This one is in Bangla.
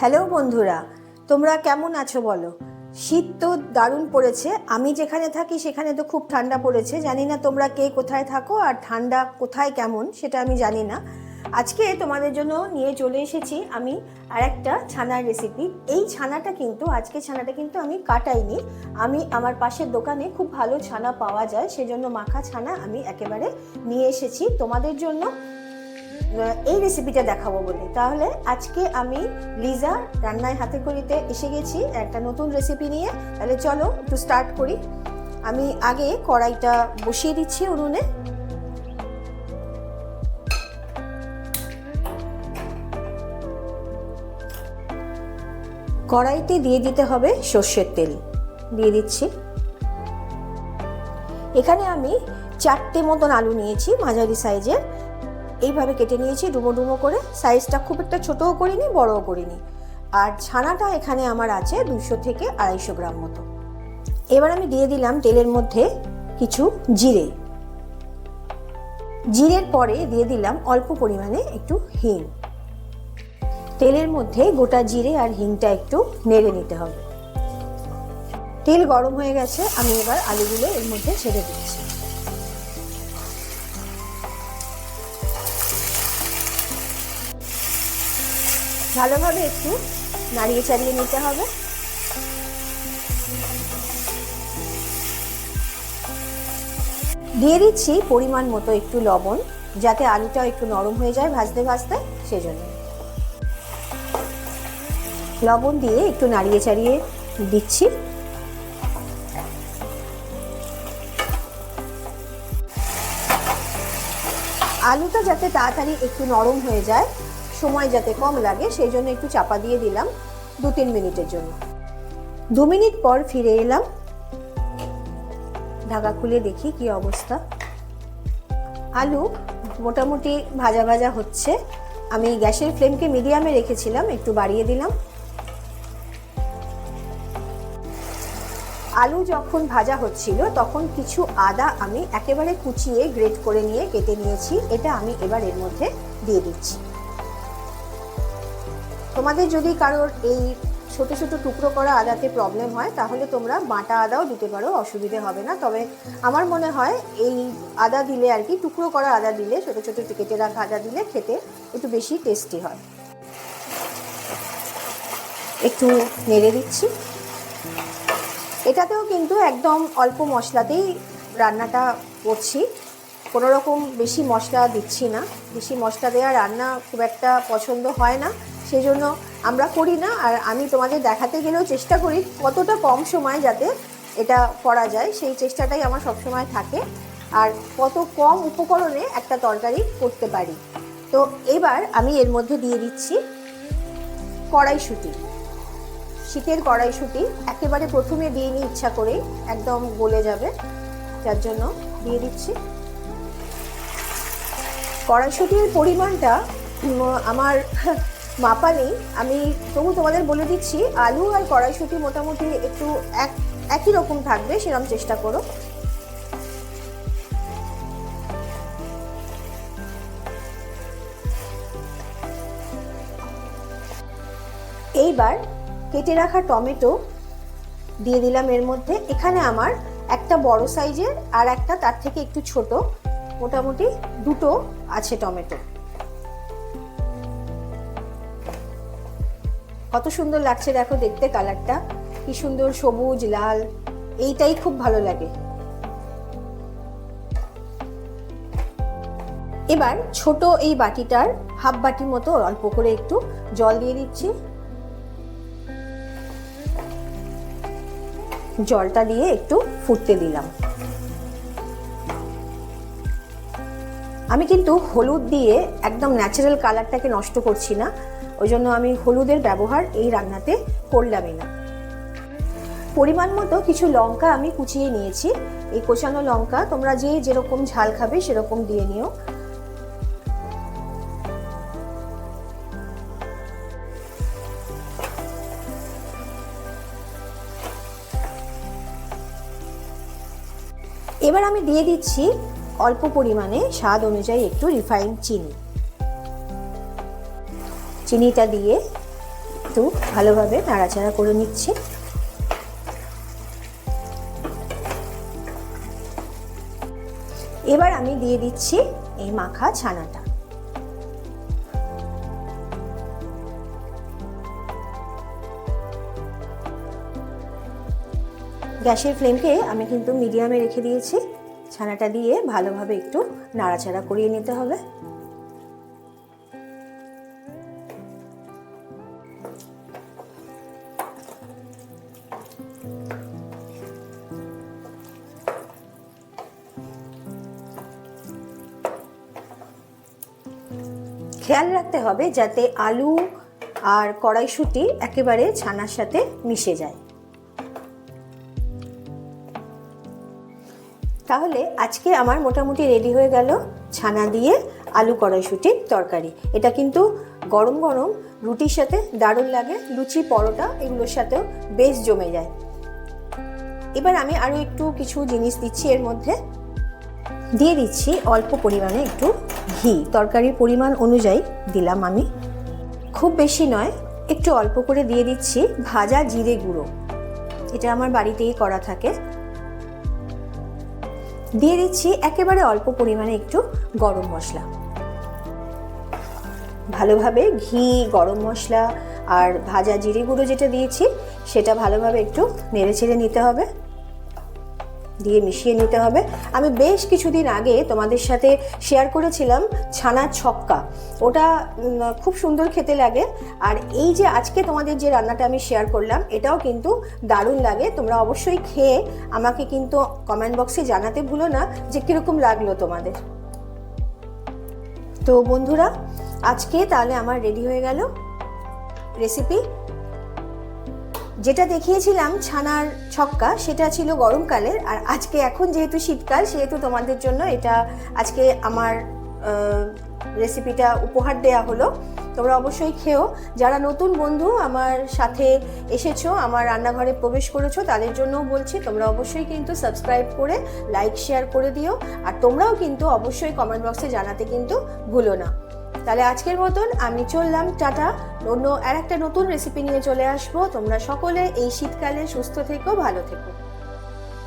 হ্যালো বন্ধুরা, তোমরা কেমন আছো বলো? শীত তো দারুণ পড়েছে, আমি যেখানে থাকি সেখানে তো খুব ঠান্ডা পড়েছে, জানি না তোমরা কে কোথায় থাকো আর ঠান্ডা কোথায় কেমন, সেটা আমি জানি না। আজকে তোমাদের জন্য নিয়ে চলে এসেছি আমি আর একটা ছানার রেসিপি এই ছানাটা কিন্তু আজকে ছানাটা কিন্তু আমি কাটাইনি, আমি আমার পাশের দোকানে খুব ভালো ছানা পাওয়া যায়, সেজন্য মাখা ছানা আমি একেবারে নিয়ে এসেছি। তোমাদের জন্য এই রেসিপিটা দেখাবো বলে। তাহলে আজকে আমি লিজা রান্নায় হাতে করিতে এসে গেছি একটা নতুন রেসিপি নিয়ে। তাহলে চলো একটু স্টার্ট করি। আমি আগে কড়াইটা বসিয়ে দিচ্ছি উনুনে। কড়াইতে দিয়ে দিতে হবে সর্ষের তেল। দিয়ে দিচ্ছি। এখানে আমি চারটে মতন আলু নিয়েছি মাঝারি সাইজের। এইভাবে কেটে নিয়েছি, ডুমো ডুমো করে। সাইজটা খুব একটা ছোটও করিনি, বড়ও করিনি। আর ছানাটা এখানে আমার আছে দুশো থেকে আড়াইশো গ্রাম মতো। এবার আমি দিয়ে দিলাম তেলের মধ্যে কিছু জিরে। জিরের পরে দিয়ে দিলাম অল্প পরিমাণে একটু হিং। তেলের মধ্যে গোটা জিরে আর হিংটা একটু নেড়ে নিতে হবে। তেল গরম হয়ে গেছে, আমি এবার আলুগুলো এর মধ্যে ছেড়ে দিচ্ছি। ভালোভাবে একটু নাড়িয়ে চাড়িয়ে নিতে হবে। দিয়ে দিচ্ছি পরিমাণ মতো একটু লবণ, যাতে আলুটাও একটু নরম হয়ে যায় ভাজতে ভাজতে, সেজন্য। লবণ দিয়ে একটু নাড়িয়ে চাড়িয়ে দিচ্ছি। আলুটা যাতে তাড়াতাড়ি একটু নরম হয়ে যায় সময় যাতে কম লাগে, সেই জন্য একটু চাপা দিয়ে দিলাম দু তিন মিনিটের জন্য। দু মিনিট পর ফিরে এলাম। ঢাকা খুলে দেখি কি অবস্থা। আলু মোটামুটি ভাজা ভাজা হচ্ছে। আমি গ্যাসের ফ্লেমকে মিডিয়ামে রেখেছিলাম, একটু বাড়িয়ে দিলাম। আলু যখন ভাজা হচ্ছিল, তখন কিছু আদা আমি একেবারে কুচিয়ে গ্রেট করে নিয়ে কেটে নিয়েছি। এটা আমি এবার এর মধ্যে দিয়ে দিচ্ছি। তোমাদের যদি কারোর এই ছোট ছোট টুকরো করা আদাতে প্রবলেম হয়, তাহলে তোমরা বাটা আদাও দিতে পারো, অসুবিধে হবে না। তবে আমার মনে হয় এই আদা দিলে আর কি, টুকরো করা আদা দিলে, ছোট ছোট কেটে রাখা আদা দিলে খেতে একটু বেশি টেস্টি হয়। একটু নেড়ে দিচ্ছি। এটাতেও কিন্তু একদম অল্প মশলাতেই রান্নাটা করছি। কোনো রকম বেশি মশলা দিচ্ছি না। বেশি মশলা দেওয়া রান্না খুব একটা পছন্দ হয় না। সেই জন্য আমরা করি না, আর আমি তোমাদের দেখাতে গেলেও চেষ্টা করি কতটা কম সময় যাতে এটা করা যায়। সেই চেষ্টাটাই আমার সবসময় থাকে, আর কত কম উপকরণে একটা তরকারি করতে পারি। তো এবার আমি এর মধ্যে দিয়ে দিচ্ছি কড়াইশুঁটি। শীতের কড়াইশুঁটি একেবারে প্রথমে দিয়ে নিই ইচ্ছা করে একদম গলে যাবে, যার জন্য দিয়ে দিচ্ছি। কড়াইশুঁটির পরিমাণটা আমার মাপা নেই। আমি তবু তোমাদের বলে দিচ্ছি, আলু আর কড়াইশুঁটি মোটামুটি একটু এক, একই রকম থাকবে সেরকম চেষ্টা করো। এইবার কেটে রাখা টমেটো দিয়ে দিলাম এর মধ্যে। এখানে আমার একটা বড় সাইজের আর একটা তার থেকে একটু ছোট, মোটামুটি দুটো আছে টমেটো। কত সুন্দর লাগছে দেখো দেখতে কালারটা। কি সুন্দর সবুজ, লাল, এইটাই খুব ভালো লাগে। এবার ছোট এই বাটিটার হাফ বাটির মতো অল্প করে একটু জল দিয়ে দিচ্ছি। জলটা দিয়ে একটু ফুটতে দিলাম। আমি কিন্তু হলুদ দিয়ে একদম ন্যাচারাল কালারটাকে নষ্ট করছি না। ওই জন্য আমি হলুদের ব্যবহার এই রান্নাতে করলামই না। পরিমাণ মতো কিছু লঙ্কা আমি কুচিয়ে নিয়েছি। এই কোচানো লঙ্কা তোমরা যে যেরকম ঝাল খাবে সেরকম দিয়ে নিও। এবার আমি দিয়ে দিচ্ছি অল্প পরিমাণে স্বাদ অনুযায়ী একটু রিফাইন্ড চিনি। চিনিটা দিয়ে একটু ভালোভাবে নাড়াচাড়া করে নিচ্ছি। এবার আমি দিয়ে দিচ্ছি এই মাখা ছানাটা। গ্যাসের ফ্লেমকে আমি কিন্তু মিডিয়ামে রেখে দিয়েছি। ছানাটা দিয়ে ভালোভাবে একটু নাড়াচাড়া করিয়ে নিতে হবে। খেয়াল রাখতে হবে যাতে আলু আর কড়াইশুঁটি একেবারে ছানার সাথে মিশে যায়। তাহলে আজকে আমার মোটামুটি রেডি হয়ে গেল ছানা দিয়ে আলু কড়াইশুঁটির তরকারি। এটা কিন্তু গরম গরম রুটির সাথে দারুণ লাগে, লুচি, পরোটা এগুলোর সাথেও বেশ জমে যায়। এবার আমি আরও একটু কিছু জিনিস দিচ্ছি এর মধ্যে। দিয়ে দিচ্ছি অল্প পরিমাণে একটু ঘি। তরকারির পরিমাণ অনুযায়ী দিলাম আমি। খুব বেশি নয়, একটু অল্প করে দিয়ে দিচ্ছি ভাজা জিরে গুঁড়ো। এটা আমার বাড়িতেই করা থাকে। দিয়ে দিচ্ছি একেবারে অল্প পরিমাণে একটু গরম মশলা। ভালোভাবে ঘি, গরম মশলা আর ভাজা জিরে গুঁড়ো যেটা দিয়েছি, সেটা ভালোভাবে একটু নেড়ে ছেড়ে নিতে হবে। দিয়ে মিশিয়ে নিতে হবে। আমি বেশ কিছুদিন আগে তোমাদের সাথে শেয়ার করেছিলাম ছানার ছক্কা। ওটা খুব সুন্দর খেতে লাগে। আর এই যে আজকে তোমাদের যে রান্নাটা আমি শেয়ার করলাম, এটাও কিন্তু দারুণ লাগে। তোমরা অবশ্যই খেয়ে আমাকে কিন্তু কমেন্ট বক্সে জানাতে ভুলো না যে কীরকম লাগল তোমাদের। তো বন্ধুরা, আজকে তাহলে আমার রেডি হয়ে গেল রেসিপি যেটা দেখিয়েছিলাম ছানার ছক্কা, সেটা ছিল গরমকালের। আর আজকে এখন যেহেতু শীতকাল, সেহেতু তোমাদের জন্য এটা আজকে আমার রেসিপিটা উপহার দেয়া হলো। তোমরা অবশ্যই খেও। যারা নতুন বন্ধু আমার সাথে এসেছ, আমার রান্নাঘরে প্রবেশ করেছ, তাদের জন্যও বলছি, তোমরা অবশ্যই কিন্তু সাবস্ক্রাইব করে লাইক শেয়ার করে দিও। আর তোমরাও কিন্তু অবশ্যই কমেন্ট বক্সে জানাতে কিন্তু ভুলো না। তাহলে আজকের মতন আমি চললাম, টাটা। অন্য আর একটা নতুন রেসিপি নিয়ে চলে আসব। তোমরা সকলে এই শীতকালে সুস্থ থেকো, ভালো থেকো।